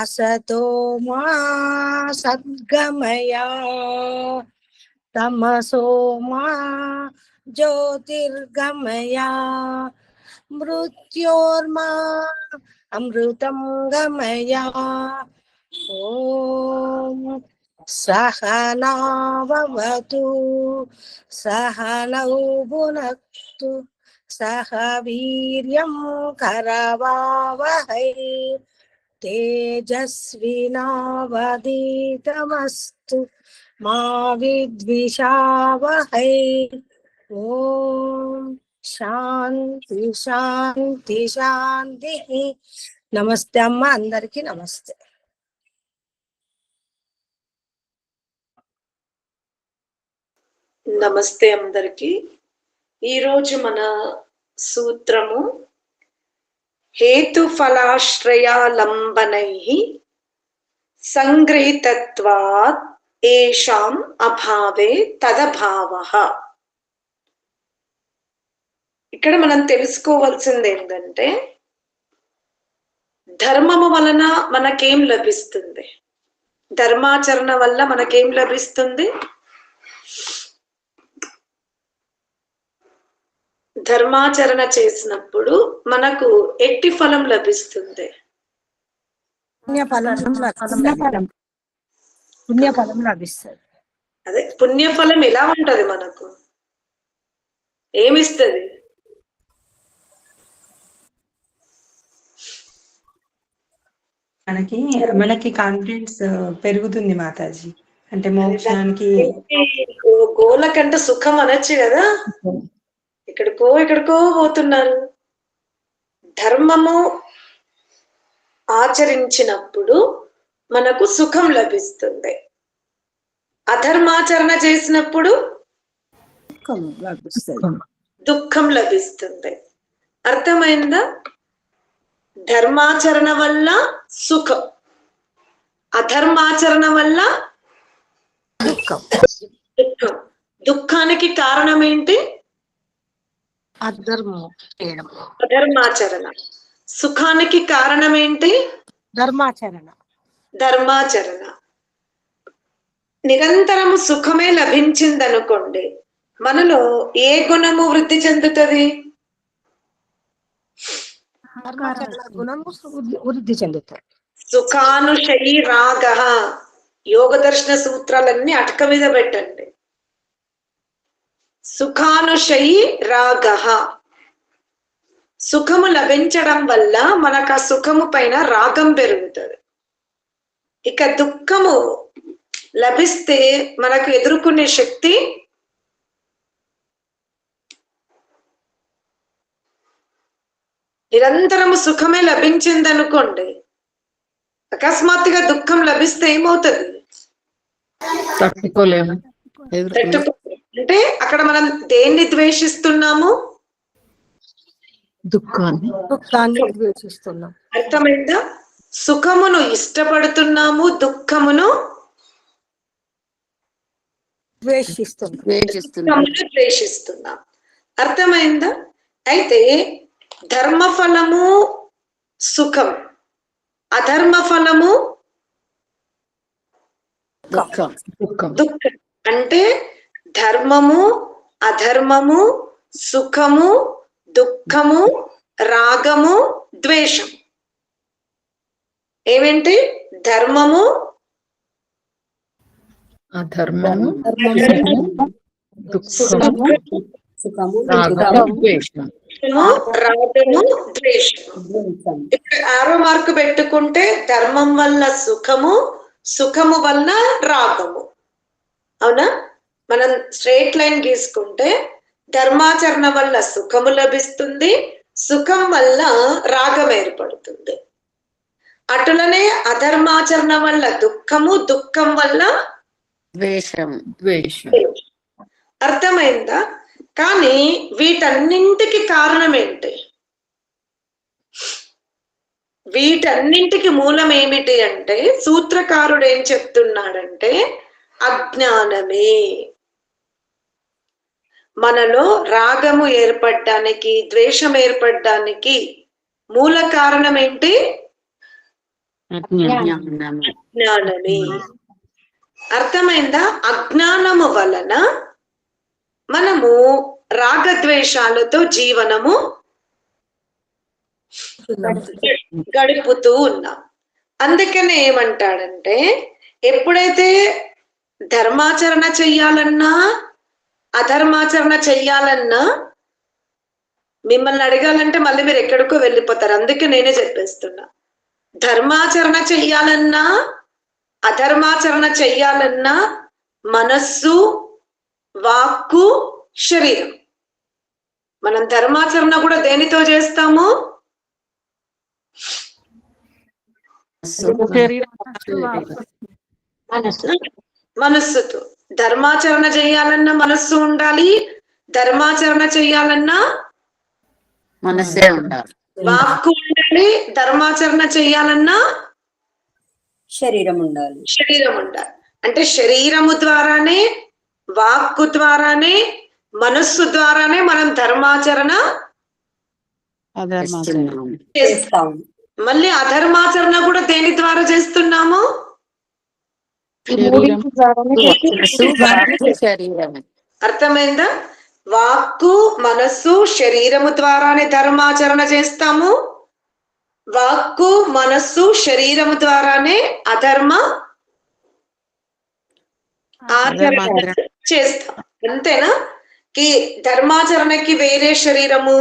असतो मा सद्गमया तमसो मा ज्योतिर्गमया मृत्योर्मा अमृतं गमया ॐ सहनावतु सहनौ भुनक्तु सह वीर्यं करवावहै तेजस्विनावधीतमस्तु मा विद्विषावहै ॐ శాంతి శాంతి శాంతి నమస్తే అమ్మ అందరికి నమస్తే నమస్తే అందరికి ఈరోజు మన సూత్రము హేతు ఫలాశ్రయాలంబనై సంగృహీతత్వాత్ ఏషాం అభావే తదభావ. ఇక్కడ మనం తెలుసుకోవాల్సింది ఏంటంటే ధర్మము వలన మనకేం లభిస్తుంది? ధర్మాచరణ వల్ల మనకేం లభిస్తుంది? ధర్మాచరణ చేసినప్పుడు మనకు ఎట్టి ఫలం లభిస్తుంది? పుణ్యఫలం లభిస్తుంది. అదే పుణ్యఫలం ఎలా ఉంటది మనకు? ఏమిస్తుంది? మనకి మనకి కాన్ఫిడెన్స్ పెరుగుతుంది మాతాజీ. అంటే మోక్షానికి గోల కంటే సుఖం అనొచ్చు కదా? ఎక్కడికో ఎక్కడికో పోతున్నారు. ధర్మము ఆచరించినప్పుడు మనకు సుఖం లభిస్తుంది. అధర్మాచరణ చేసినప్పుడు దుఃఖం లభిస్తుంది. అర్థమైందా? ధర్మాచరణ వల్ల సుఖం. అధర్మాచరణ వల్ల దుఃఖం. దుఃఖం. దుఃఖానికి కారణం ఏంటి? అధర్మం చేయడం. అధర్మాచరణ. సుఖానికి కారణం ఏంటి ధర్మాచరణ. ధర్మాచరణ. నిరంతరము సుఖమే లభించిందనుకోండి మనలో ఏ గుణము వృద్ధి చెందుతుంది? గుణము వృద్ధి- చెందుతాయి. సుఖానుశయి రాగ. యోగ దర్శన సూత్రాలన్నీ అటక మీద పెట్టండి. సుఖానుశయి రాగ. సుఖము లభించడం వల్ల మనకు ఆ సుఖము పైన రాగం పెరుగుతుంది. ఇక దుఃఖము లభిస్తే మనకు ఎదుర్కొనే శక్తి నిరంతరము సుఖమే లభించిందనుకోండి అకస్మాత్తుగా దుఃఖం లభిస్తే ఏమవుతుంది? తట్టుకోలేము. అంటే అక్కడ మనం దేన్ని ద్వేషిస్తున్నాము? దుఃఖాన్ని. దుఃఖాన్ని ద్వేషిస్తున్నాం. అర్థమైందా? సుఖమును ఇష్టపడుతున్నాము దుఃఖమును ద్వేషిస్తున్నాం. ద్వేషిస్తున్నాం. అర్థమైందా? అయితే ధర్మ ఫలము సుఖం. అధర్మ ఫలము దుఃఖం. అంటే ధర్మము అధర్మము సుఖము దుఃఖము రాగము ద్వేషం ఏమేంటి? ధర్మము అధర్మము సుఖము దుఃఖము రాగము ద్వేషం ఆరో మార్కు పెట్టుకుంటే ధర్మం వల్ల సుఖము సుఖము వల్ల రాగము. అవునా? మనం స్ట్రేట్ లైన్ గీసుకుంటే ధర్మాచరణ వల్ల సుఖము లభిస్తుంది సుఖం వల్ల రాగం ఏర్పడుతుంది. అటులనే అధర్మాచరణ వల్ల దుఃఖము దుఃఖం వల్ల ద్వేషం ద్వేషం అర్థమైందా? కానీ వీటన్నింటికి కారణం ఏంటి వీటన్నింటికి మూలం ఏమిటి అంటే సూత్రకారుడు ఏం చెప్తున్నాడంటే అజ్ఞానమే. మనలో రాగము ఏర్పడడానికి ద్వేషం ఏర్పడడానికి మూల కారణం ఏంటి? జ్ఞానము జ్ఞానమే అర్థమైందా? అజ్ఞానము వలన మనము రాగద్వేషాలతో జీవనము గడుపుతూ ఉన్నాం. అందుకనే ఏమంటాడంటే ఎప్పుడైతే ధర్మాచరణ చెయ్యాలన్నా అధర్మాచరణ చెయ్యాలన్నా మిమ్మల్ని అడగాలంటే మళ్ళీ మీరు ఎక్కడికో వెళ్ళిపోతారు. అందుకే నేనే చెప్పేస్తున్నా. ధర్మాచరణ చెయ్యాలన్నా అధర్మాచరణ చెయ్యాలన్నా మనస్సు వాక్కు శరీరం. మనం ధర్మాచరణ కూడా దేనితో చేస్తాము? మనస్సుతో. ధర్మాచరణ చేయాలన్నా మనస్సు ఉండాలి ధర్మాచరణ చెయ్యాలన్నా మనసే ఉండాలి. వాక్కు ఉండాలి ధర్మాచరణ చెయ్యాలన్నా శరీరం ఉండాలి. శరీరం ఉండాలి. అంటే శరీరము ద్వారానే వాక్కు ద్వారానే మనస్సు ద్వారానే మనం ధర్మాచరణ చేస్తున్నాము. చేస్తాం చేస్తాం మళ్ళీ అధర్మాచరణ కూడా దేని ద్వారా చేస్తున్నాము? శరీరమే. అర్థమైందా? వాక్కు మనస్సు శరీరము ద్వారానే ధర్మాచరణ చేస్తాము. వాక్కు మనస్సు శరీరము ద్వారానే అధర్మ ఆచరణ చేస్తాం. అంతేనా? కి ధర్మాచరణకి వేరే శరీరము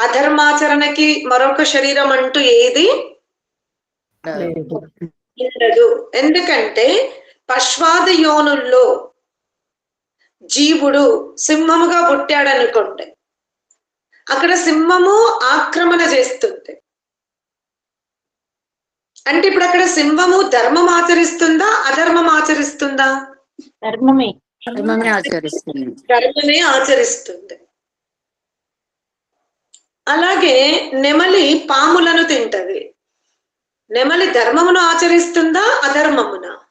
అధర్మాచరణకి మరొక శరీరం అంటూ ఏది? ఉండదు. ఎందుకంటే పశ్వాద యోనుల్లో జీవుడు సింహముగా పుట్టాడనుకోండి. అక్కడ సింహము ఆక్రమణ చేస్తుంది. అంటే ఇప్పుడు అక్కడ సింహము ధర్మం ఆచరిస్తుందా అధర్మం ఆచరిస్తుందా? ధర్మమే. ధర్మమే ఆచరిస్తుంది. ధర్మమే ఆచరిస్తుంది. అలాగే నెమలి పాములను తింటది. నెమలి ధర్మమును ఆచరిస్తుందా అధర్మమున?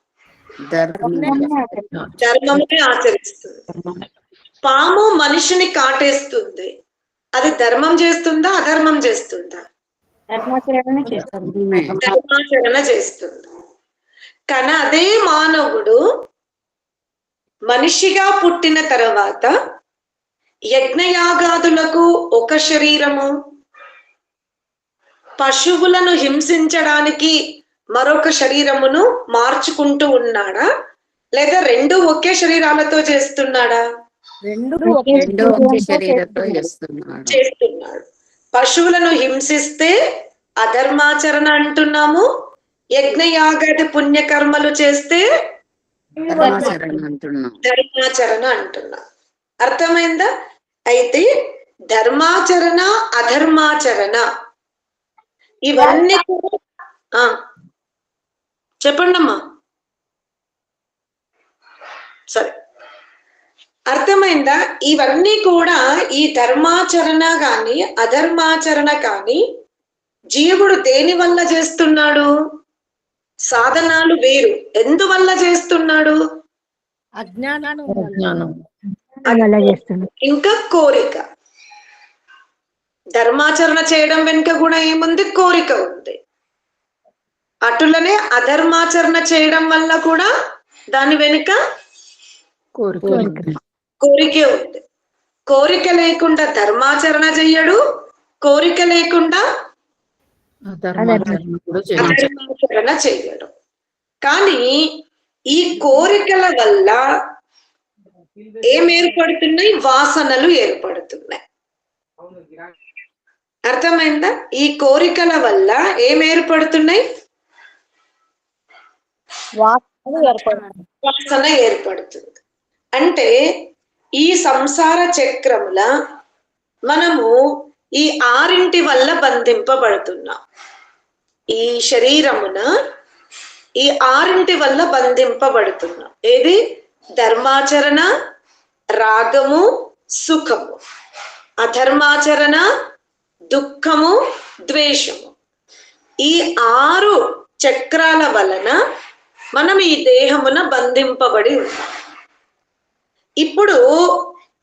ధర్మమే ఆచరిస్తుంది. పాము మనిషిని కాటేస్తుంది. అది ధర్మం చేస్తుందా అధర్మం చేస్తుందా. ధర్మాచరణ చేస్తుంది. కానీ అదే మానవుడు మనిషిగా పుట్టిన తర్వాత యజ్ఞయాగాదులకు ఒక శరీరము పశువులను హింసించడానికి మరొక శరీరమును మార్చుకుంటూ ఉన్నాడా? లేదా రెండు ఒకే శరీరాలతో చేస్తున్నాడా? రెండు రెండో ఒకే శరీరంతో చేస్తున్నాడు. చేస్తున్నాడు. పశువులను హింసిస్తే అధర్మాచరణ అంటున్నాము? యజ్ఞయాగాది పుణ్యకర్మలు చేస్తే ధర్మాచరణ అంటున్నాం. ధర్మాచరణ అంటున్నాం. అర్థమైందా? అయితే ధర్మాచరణ అధర్మాచరణ. ఇవన్నీ కూడా ఆ, చెప్పండమ్మా. సరే. అర్థమైందా? ఇవన్నీ కూడా ఈ ధర్మాచరణ గాని అధర్మాచరణ కానీ జీవుడు దేని వల్ల చేస్తున్నాడు? సాధనాలు వేరు. ఎందువల్ల చేస్తున్నాడు? అజ్ఞానం. ఇంకా కోరిక. ధర్మాచరణ చేయడం వెనుక కూడా ఏముంది? కోరిక ఉంది. అటులనే అధర్మాచరణ చేయడం వల్ల కూడా దాని వెనుక కోరిక కోరికే. ఉంది. కోరిక లేకుండా ధర్మాచరణ చెయ్యడు కోరిక లేకుండా అధర్మాచరణ చెయ్యడు. కానీ ఈ కోరికల వల్ల ఏం ఏర్పడుతున్నాయి? వాసనలు ఏర్పడుతున్నాయి. అర్థమైందా? ఈ కోరికల వల్ల ఏం ఏర్పడుతున్నాయి? వాసన ఏర్పడుతుంది. అంటే ఈ సంసార చక్రముల మనము ఈ ఆరింటి వల్ల బంధింపబడుతున్నాం. ఈ శరీరమున ఈ ఆరింటి వల్ల బంధింపబడుతున్నాం. ఏది? ధర్మాచరణ రాగము సుఖము. అధర్మాచరణ దుఃఖము ద్వేషము. ఈ ఆరు చక్రాల వలన మనం ఈ దేహమున బంధింపబడి ఉన్నాం. ఇప్పుడు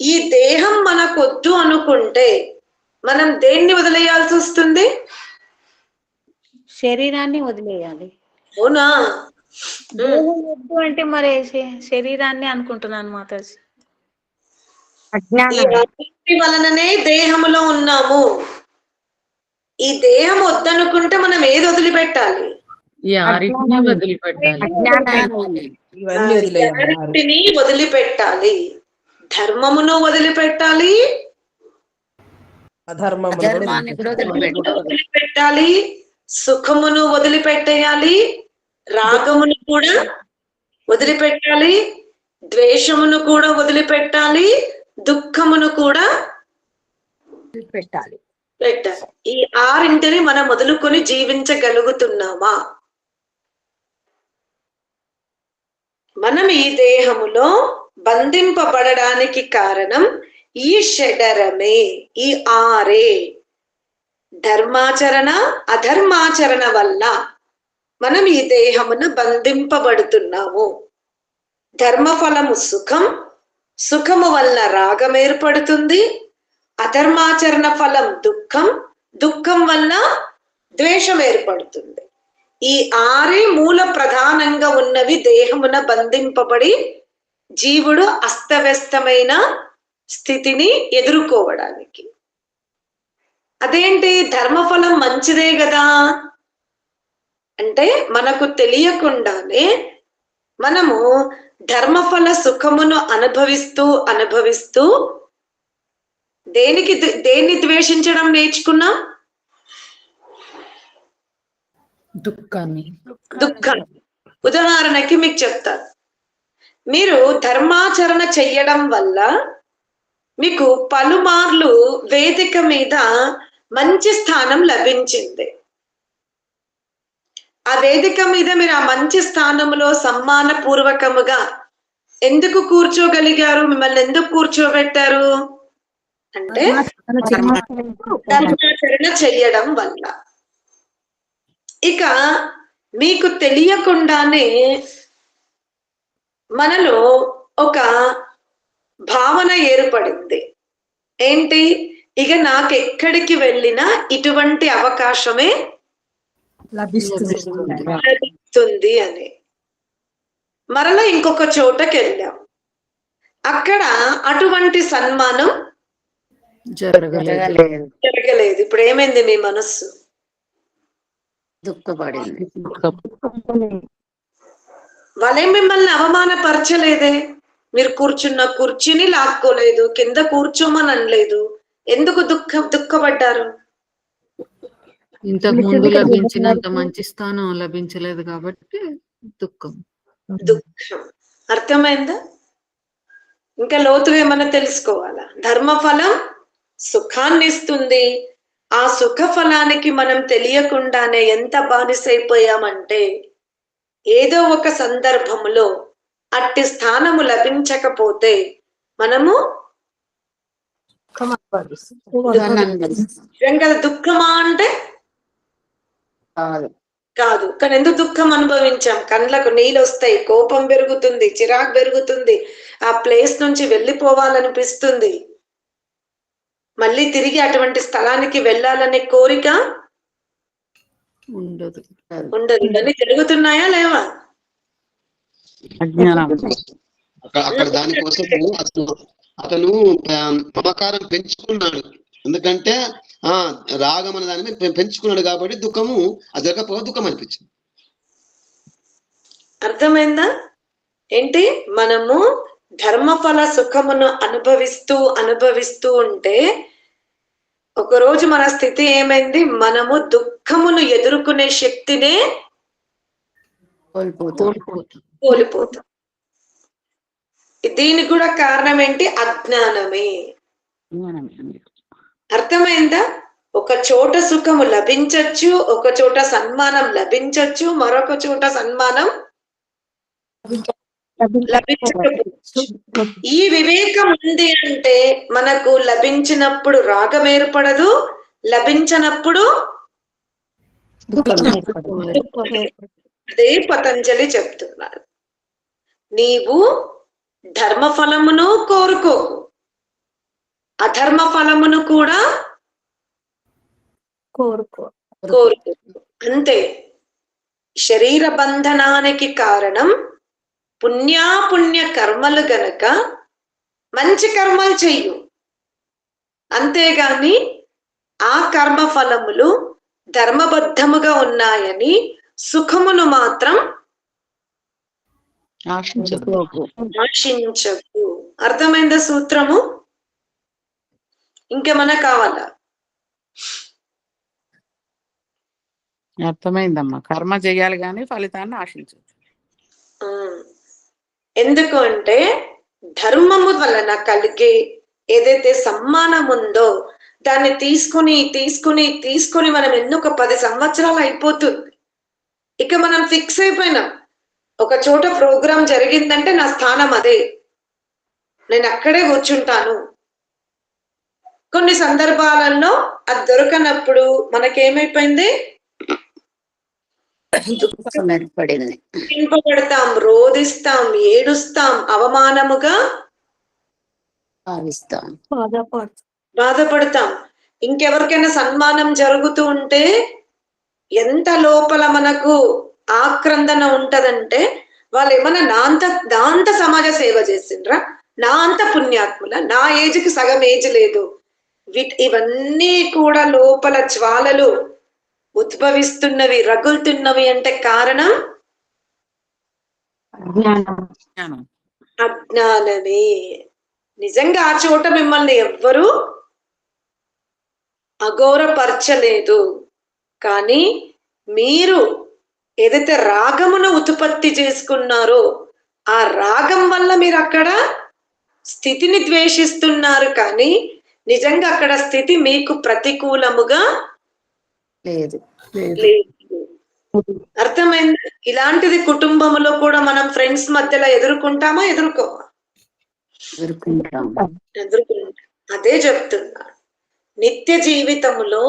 ఈ దేహం మనకొద్దు అనుకుంటే మనం దేన్ని వదిలేయాల్సి వస్తుంది? శరీరాన్ని వదిలేయాలి. అవునా? వద్దు అంటే మరి శరీరాన్ని అనుకుంటున్నాను మాతాజీ. వలననే దేహములో ఉన్నాము. ఈ దేహం వద్దనుకుంటే మనం ఏది వదిలిపెట్టాలి? వదిలిపెట్టాలి. వదిలిపెట్టాలి. ధర్మమును వదిలిపెట్టాలి. వదిలిపెట్టాలి. సుఖమును వదిలిపెట్టేయాలి. రాగమును కూడా వదిలిపెట్టాలి. ద్వేషమును కూడా వదిలిపెట్టాలి. దుఃఖమును కూడా పెట్టాలి పెట్టాలి. ఈ ఆరింటిని మనం వదులుకొని జీవించగలుగుతున్నామా? మనం ఈ దేహములో బంధింపబడడానికి కారణం ఈ షడరమే ఈ ఆరే. ధర్మాచరణ అధర్మాచరణ వల్ల మనం ఈ దేహమును బంధింపబడుతున్నాము. ధర్మఫలము సుఖం సుఖము వలన రాగం ఏర్పడుతుంది. అధర్మాచరణ ఫలం దుఃఖం దుఃఖం వల్ల ద్వేషం ఏర్పడుతుంది. ఈ ఆరే మూల ప్రధానంగా ఉన్నవి దేహమున బంధింపబడి జీవుడు అస్తవ్యస్తమైన స్థితిని ఎదుర్కోవడానికి. అదేంటి? ధర్మఫలం మంచిదే కదా అంటే మనకు తెలియకుండానే మనము ధర్మఫల సుఖమును అనుభవిస్తూ అనుభవిస్తూ దేనికి దేన్ని ద్వేషించడం నేర్చుకున్నాం? దుఃఖాన్ని. దుఃఖం ఉదాహరణకి మీకు చెప్తాను మీరు ధర్మాచరణ చెయ్యడం వల్ల మీకు పలుమార్లు వేదిక మీద మంచి స్థానం లభించింది. ఆ వేదిక మీద మీరు ఆ మంచి స్థానంలో సమ్మాన పూర్వకముగా ఎందుకు కూర్చోగలిగారు? మిమ్మల్ని ఎందుకు కూర్చోబెట్టారు? అంటే ధర్మాచరణ చెయ్యడం వల్ల. ఇక మీకు తెలియకుండానే మనలో ఒక భావన ఏర్పడింది. ఏంటి? ఇక నాకు ఎక్కడికి వెళ్ళినా ఇటువంటి అవకాశమే లభిస్తుంది. లభిస్తుంది అని. మరలా ఇంకొక చోటకి వెళ్ళాం అక్కడ అటువంటి సన్మానం జరగలేదు. ఇప్పుడు ఏమైంది మీ మనస్సు? దుఃఖపడింది. వాళ్ళే మిమ్మల్ని అవమానపరచలేదే? మీరు కూర్చున్న కుర్చీని లాక్కోలేదు కింద కూర్చోమని అనలేదు. ఎందుకు దుఃఖ దుఃఖపడ్డారు? ఇంతకు ముందు లభించినంత మంచి స్థానం లభించలేదు కాబట్టి దుఃఖం. దుఃఖం. అర్థమైందా? ఇంకా లోతుగా ఏమన్నా తెలుసుకోవాలా? ధర్మఫలం సుఖాన్ని ఇస్తుంది ఆ సుఖ ఫలానికి మనం తెలియకుండానే ఎంత బానిసైపోయామంటే ఏదో ఒక సందర్భంలో అట్టి స్థానము లభించకపోతే మనము నిజంగా దుఃఖమా అంటే? కాదు. కాదు. కానీ ఎందుకు దుఃఖం అనుభవించాం? కండ్లకు నీళ్ళు వస్తాయి కోపం పెరుగుతుంది చిరాకు పెరుగుతుంది ఆ ప్లేస్ నుంచి వెళ్ళిపోవాలనిపిస్తుంది. మళ్ళీ తిరిగి అటువంటి స్థలానికి వెళ్ళాలనే కోరిక ఉండదు. ఉండదు. ఇవన్నీ జరుగుతున్నాయా లేవా? అక్కడ దానికోసము అతను అతను మమకారం పెంచుకున్నాడు. ఎందుకంటే ఆ రాగం అనే దాని మీద పెంచుకున్నాడు కాబట్టి దుఃఖము అది జరగకపోతే దుఃఖం అనిపించింది. అర్థమైందా? ఏంటి? మనము ధర్మఫల సుఖమును అనుభవిస్తూ అనుభవిస్తూ ఉంటే ఒకరోజు మన స్థితి ఏమైంది? మనము దుఃఖమును ఎదుర్కొనే శక్తినే కోల్పోతాం. దీనికి కూడా కారణం ఏంటి? అజ్ఞానమే. అర్థమైందా? ఒక చోట సుఖము లభించచ్చు ఒక చోట సన్మానం లభించచ్చు మరొక చోట సన్మానం ఈ వివేకం ఉంది అంటే మనకు లభించినప్పుడు రాగం ఏర్పడదు లభించనప్పుడు అదే పతంజలి చెప్తున్నారు. నీవు ధర్మ ఫలమును కోరుకోకు అధర్మ ఫలమును కూడా కోరుకో. కోరుకో. అంతే. శరీర బంధనానికి కారణం పుణ్యాపుణ్య కర్మలు గనక మంచి కర్మలు చెయ్యు. అంతేగాని ఆ కర్మ ఫలములు ధర్మబద్ధముగా ఉన్నాయని సుఖమును మాత్రం ఆశించకు. అర్థమైందా సూత్రము? ఇంకేమన్నా కావాలా? అర్థమైందమ్మా. కర్మ చేయాలి కానీ ఫలితాన్ని ఆశించు ఆ, ఎందుకు అంటే ధర్మము వలన కలిగే ఏదైతే సమ్మానం ఉందో దాన్ని తీసుకుని తీసుకుని తీసుకుని మనం ఎన్నో ఒక పది సంవత్సరాలు అయిపోతుంది? ఇక మనం ఫిక్స్ అయిపోయినాం. ఒక చోట ప్రోగ్రాం జరిగిందంటే నా స్థానం అదే. నేను అక్కడే కూర్చుంటాను. కొన్ని సందర్భాలలో అది దొరకనప్పుడు మనకేమైపోయింది? దుఃఖం ఏర్పడింది. హింపబడతాం రోధిస్తాం ఏడుస్తాం అవమానముగా భావిస్తాం. బాధపడతాం. ఇంకెవరికైనా సన్మానం జరుగుతూ ఉంటే ఎంత లోపల మనకు ఆక్రందన ఉంటదంటే వాళ్ళు ఏమన్నా నా అంత నా అంత సమాజ సేవ చేసిండ్రా? నా అంత పుణ్యాత్ముల? నా ఏజ్కి సగం ఏజ్ లేదు. వీట్ ఇవన్నీ కూడా లోపల జ్వాలలు ఉద్భవిస్తున్నవి రగులుతున్నవి అంటే కారణం? జ్ఞానం అజ్ఞానమే. నిజంగా ఆ చోట మిమ్మల్ని ఎవ్వరూ అఘోరపరచలేదు. కానీ మీరు ఏదైతే రాగమును ఉత్పత్తి చేసుకున్నారో ఆ రాగం వల్ల మీరు అక్కడ స్థితిని ద్వేషిస్తున్నారు కానీ నిజంగా అక్కడ స్థితి మీకు ప్రతికూలముగా లేదు. అర్థమైంది? ఇలాంటిది కుటుంబంలో కూడా మనం ఫ్రెండ్స్ మధ్యలో ఎదుర్కొంటామా ఎదుర్కోమా? ఎదుర్కొంటాం ఎదుర్కొంటాం. అదే చెప్తున్నా. నిత్య జీవితములో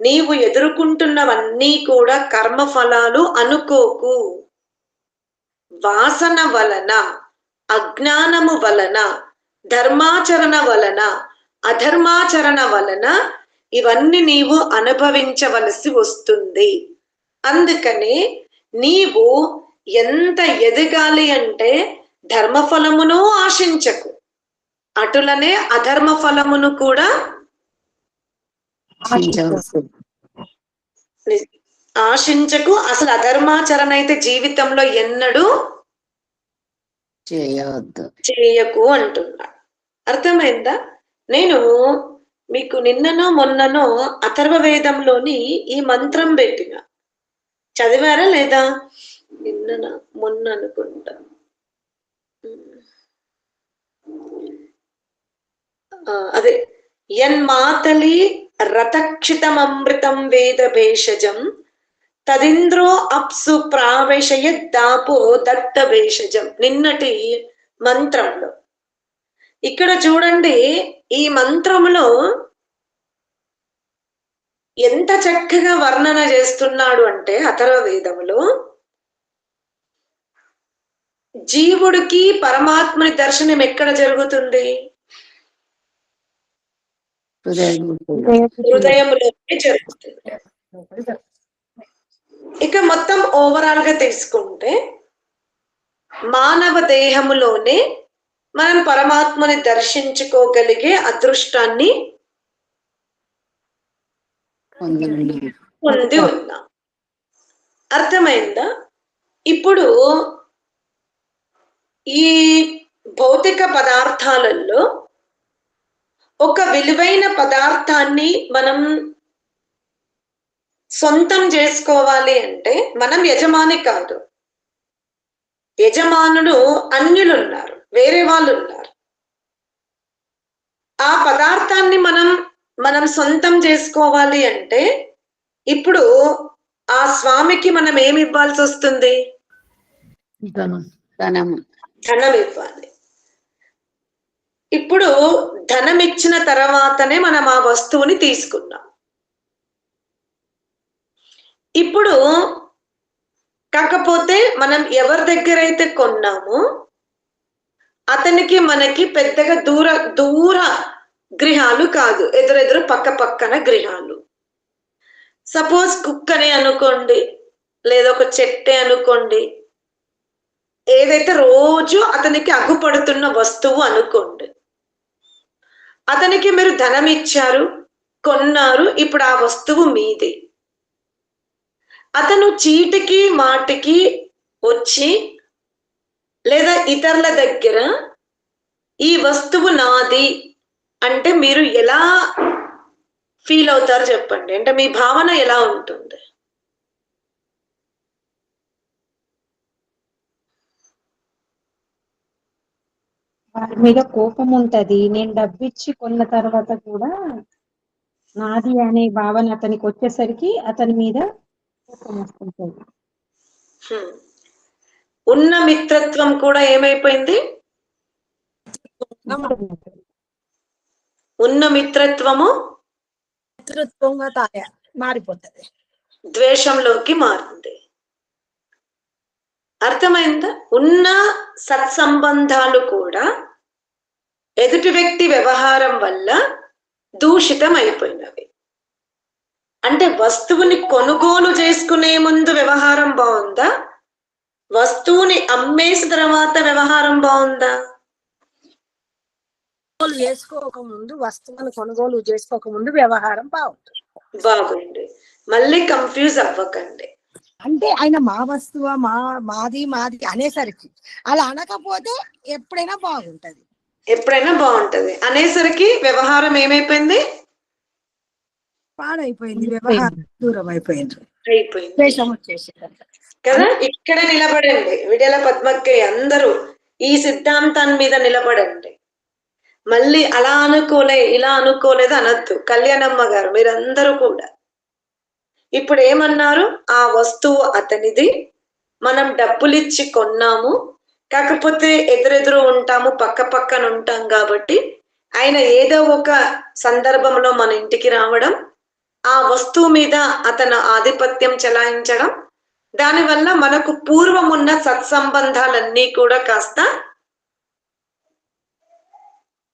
నీవు ఎదుర్కొంటున్నవన్నీ కూడా కర్మ ఫలాలు అనుకోకు. వాసన వలన అజ్ఞానము వలన ధర్మాచరణ వలన అధర్మాచరణ వలన ఇవన్నీ నీవు అనుభవించవలసి వస్తుంది. అందుకని నీవు ఎంత ఎదగాలి అంటే ధర్మ ఫలమును ఆశించకు. అటులనే అధర్మ ఫలమును కూడా ఆశించకు. అసలు అధర్మాచరణ అయితే జీవితంలో ఎన్నడూ చేయవద్దు. చేయకు అంటున్నా అర్థమైందా? నేను మీకు నిన్ననో మొన్ననో అథర్వ వేదంలోని ఈ మంత్రం పెట్టిన. చదివారా లేదా? నిన్న మొన్న అనుకుంటా. ఆ, అదే. యన్మాతలి రథక్షితమృతం వేద భేషజం తదింద్రో అప్సు ప్రావేశయ దాపో దత్త భేషజం. నిన్నటి మంత్రంలో. ఇక్కడ చూడండి ఈ మంత్రములో ఎంత చక్కగా వర్ణన చేస్తున్నాడు అంటే అథర్వ వేదములో జీవుడికి పరమాత్మని దర్శనం ఎక్కడ జరుగుతుంది? హృదయం హృదయంలోనే జరుగుతుంది. ఇక మొత్తం ఓవరాల్గా తీసుకుంటే మానవ దేహములోనే మనం పరమాత్మని దర్శించుకోగలిగే అదృష్టాన్ని పొంది ఉన్నాం. అర్థమైందా? ఇప్పుడు ఈ భౌతిక పదార్థాలలో ఒక విలువైన పదార్థాన్ని మనం సొంతం చేసుకోవాలి అంటే మనం యజమాని కాదు. యజమానుడు అన్యులు ఉన్నారు వేరే వాళ్ళు ఉన్నారు ఆ పదార్థాన్ని మనం మనం సొంతం చేసుకోవాలి అంటే ఇప్పుడు ఆ స్వామికి మనం ఏమి ఇవ్వాల్సి వస్తుంది? ధనం. ధనం ఇవ్వాలి. ఇప్పుడు ధనం ఇచ్చిన తర్వాతనే మనం ఆ వస్తువుని తీసుకున్నాం. ఇప్పుడు కాకపోతే మనం ఎవరి దగ్గర అయితే కొన్నామో అతనికి మనకి పెద్దగా దూర దూర గృహాలు కాదు. ఎదురెదురు పక్క పక్కన గృహాలు. సపోజ్ కుక్కని అనుకోండి లేదా ఒక చెట్టే అనుకోండి ఏదైతే రోజు అతనికి అగ్గుపడుతున్న వస్తువు అనుకోండి అతనికి మీరు ధనం ఇచ్చారు కొన్నారు ఇప్పుడు ఆ వస్తువు మీది. అతను చీటికి మాటికి వచ్చి లేదా ఇతరుల దగ్గర ఈ వస్తువు నాది అంటే మీరు ఎలా ఫీల్ అవుతారు చెప్పండి. అంటే మీ భావన ఎలా ఉంటుంది? వారి మీద కోపం ఉంటది. నేను డబ్బు ఇచ్చి కొన్న తర్వాత కూడా నాది అనే భావన అతనికి వచ్చేసరికి అతని మీద ఉన్న మిత్రత్వం కూడా ఏమైపోయింది? ఉన్న మిత్రత్వము? మిత్రత్వంగా తాయ మారిపోతది. ద్వేషంలోకి మారింది. అర్థమైందా? ఉన్న సత్సంబంధాలు కూడా ఎదుటి వ్యక్తి వ్యవహారం వల్ల దూషితం అయిపోయినవి అంటే వస్తువుని కొనుగోలు చేసుకునే ముందు వ్యవహారం బాగుందా? వస్తువుని అమ్మేసిన తర్వాత వ్యవహారం బాగుందా? కొనుగోలు చేసుకోక ముందు వస్తువులను కొనుగోలు చేసుకోక ముందు వ్యవహారం బాగుంటుంది. బాగుంది. మళ్ళీ కన్ఫ్యూజ్ అవ్వకండి. అంటే ఆయన మా వస్తువా మా మాది మాది అనేసరికి అలా అనకపోతే ఎప్పుడైనా బాగుంటది. ఎప్పుడైనా బాగుంటది. అనేసరికి వ్యవహారం ఏమైపోయింది? పాడైపోయింది వ్యవహారం దూరం అయిపోయింది. కదా ఇక్కడ నిలబడండి. విడల పద్మక్కయ్య అందరూ ఈ సిద్ధాంతాన్ని మీద నిలబడండి. మళ్ళీ అలా అనుకోలే ఇలా అనుకోలేదు అనొద్దు. కళ్యాణమ్మ గారు మీరందరూ కూడా. ఇప్పుడు ఏమన్నారు? ఆ వస్తువు అతనిది. మనం డబ్బులిచ్చి కొన్నాము. కాకపోతే ఎదురెదురు ఉంటాము పక్క పక్కన ఉంటాం కాబట్టి. ఆయన ఏదో ఒక సందర్భంలో మన ఇంటికి రావడం ఆ వస్తువు మీద అతను ఆధిపత్యం చెలాయించడం దానివల్ల మనకు పూర్వం ఉన్న సత్సంబంధాలన్నీ కూడా కాస్త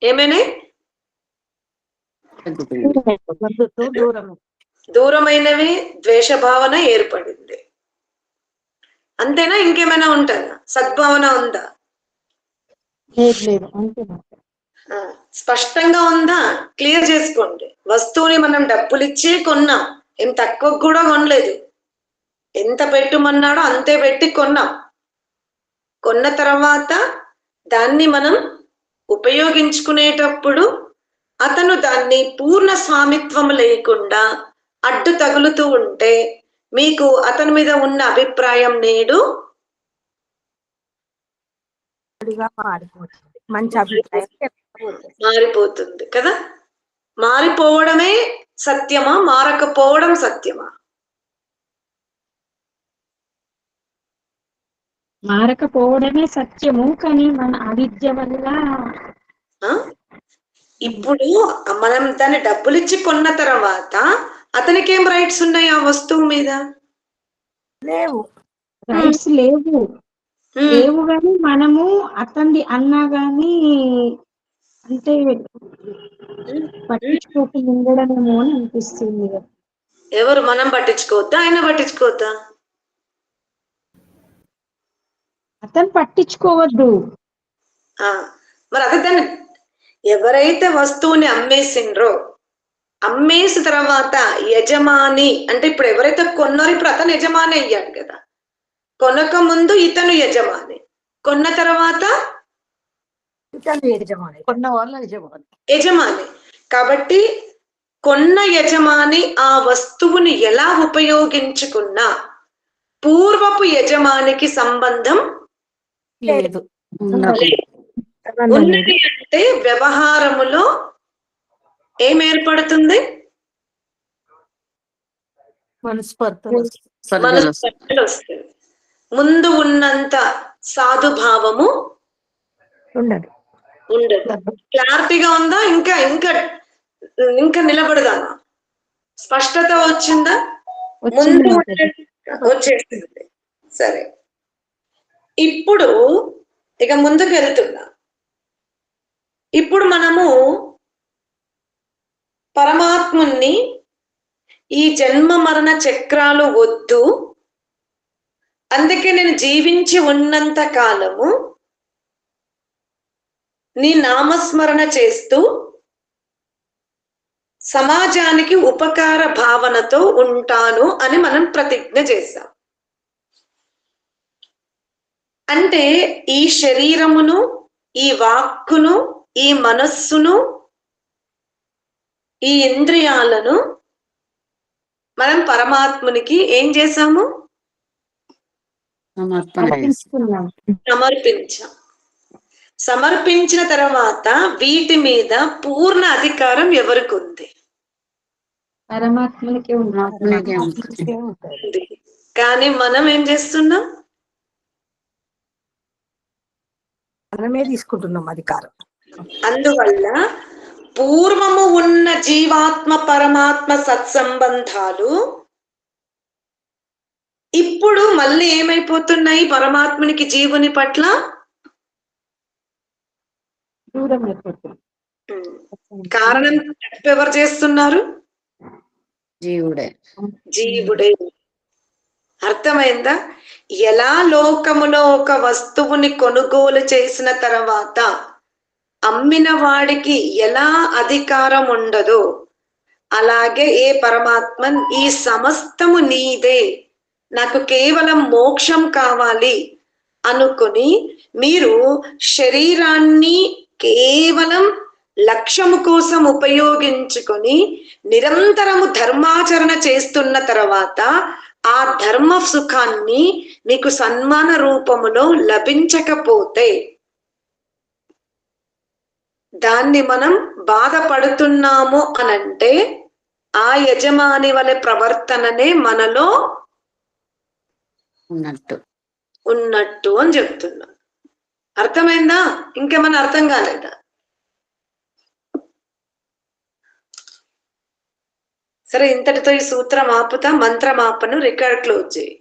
ఏమైనా? దూరమైనవి ద్వేష భావన ఏర్పడింది. అంతేనా? ఇంకేమైనా ఉంటుందా? సద్భావన ఉందా? స్పష్టంగా ఉందా? క్లియర్ చేసుకోండి. వస్తువుని మనం డబ్బులు ఇచ్చే కొన్నాం. ఏం తక్కువ కూడా కొనలేదు. ఎంత పెట్టుమన్నాడో అంతే పెట్టి కొన్నాం. కొన్న తర్వాత దాన్ని మనం ఉపయోగించుకునేటప్పుడు అతను దాన్ని పూర్ణ స్వామిత్వం లేకుండా అడ్డు తగులుతూ ఉంటే మీకు అతని మీద ఉన్న అభిప్రాయం నేడు మంచి అభిప్రాయం. మారిపోతుంది కదా? మారిపోవడమే సత్యమా? మారకపోవడం సత్యమా? మారకపోవడమే సత్యము కానీ మన అవిద్య వల్ల? ఇప్పుడు మనం దాన్ని డబ్బులు ఇచ్చి కొన్న తర్వాత అతనికి ఏం రైట్స్ ఉన్నాయి ఆ వస్తువు మీద? లేవు. రైట్స్ లేవు. లేవు కానీ మనము అతన్ని అన్నా గాని అంటే పట్టించుకోకుండా ఉండడమేమో అని అనిపిస్తుంది ఎవరు మనం పట్టించుకోవద్దా? ఆయన పట్టించుకోవద్దా? అతను పట్టించుకోవద్దు. ఆ, మరి అదే దాన్ని ఎవరైతే వస్తువుని అమ్మేసిండ్రో అమ్మేసిన తర్వాత యజమాని అంటే ఇప్పుడు ఎవరైతే కొన్నారో ఇప్పుడు అతను యజమాని అయ్యాడు కదా. కొనక ముందు ఇతను యజమాని. కొన్న తర్వాత యజమాని? కొన్న వాళ్ళ యజమాని. యజమాని. కాబట్టి కొన్న యజమాని ఆ వస్తువుని ఎలా ఉపయోగించుకున్నా పూర్వపు యజమానికి సంబంధం లేదు. ఉన్నది. అంటే వ్యవహారములో ఏం ఏర్పడుతుంది? మనస్పర్ధలు వస్తాయి. ముందు ఉన్నంత సాధుభావము ఉండదు. ఉండదు. క్లారిటీగా ఉందా? ఇంకా ఇంకా ఇంకా నిలబడదామా? స్పష్టత వచ్చిందా? ముందు వచ్చేసింది. సరే. ఇప్పుడు ఇక ముందుకు వెళ్తున్నా. ఇప్పుడు మనము పరమాత్ముణ్ణి ఈ జన్మ మరణ చక్రాలు వద్దు. అందుకే నేను జీవించి ఉన్నంత కాలము నీ నామస్మరణ చేస్తూ సమాజానికి ఉపకార భావనతో ఉంటాను అని మనం ప్రతిజ్ఞ చేశాం. అంటే ఈ శరీరమును ఈ వాక్కును ఈ మనస్సును ఈ ఇంద్రియాలను మనం పరమాత్మునికి ఏం చేశాము? సమర్పించాం. సమర్పించిన తర్వాత వీటి మీద పూర్ణ అధికారం ఎవరికి ఉంది. ఉంటుంది. ఉంది. కానీ మనం ఏం చేస్తున్నాం? మనమే తీసుకుంటున్నాం అధికారం. అందువల్ల పూర్వము ఉన్న జీవాత్మ పరమాత్మ సత్సంబంధాలు ఇప్పుడు మళ్ళీ ఏమైపోతున్నాయి? పరమాత్మునికి జీవుని పట్ల దూరం అయిపోతుంది. కారణం ఎవరు చేస్తున్నారు? జీవుడే. జీవుడే. అర్థమైందా? ఎలా లోకములో ఒక వస్తువుని కొనుగోలు చేసిన తర్వాత అమ్మిన వాడికి ఎలా అధికారం ఉండదో అలాగే ఏ పరమాత్మ ఈ సమస్తము నీదే నాకు కేవలం మోక్షం కావాలి అనుకుని మీరు శరీరాన్ని కేవలం లక్ష్యము కోసం ఉపయోగించుకొని నిరంతరము ధర్మాచరణ చేస్తున్న తర్వాత ఆ ధర్మ సుఖాన్ని మీకు సన్మాన రూపములో లభించకపోతే దాన్ని మనం బాధపడుతున్నాము అనంటే ఆ యజమాని వలె ప్రవర్తననే మనలో ఉన్నట్టు. ఉన్నట్టు అని చెప్తున్నా. అర్థమైందా? ఇంకేమన్నా అర్థం కాలేదా? సరే ఇంతటితో ఈ సూత్రం ఆపుతా. మంత్రం ఆపను. రికార్డ్ క్లోజ్ చేయి.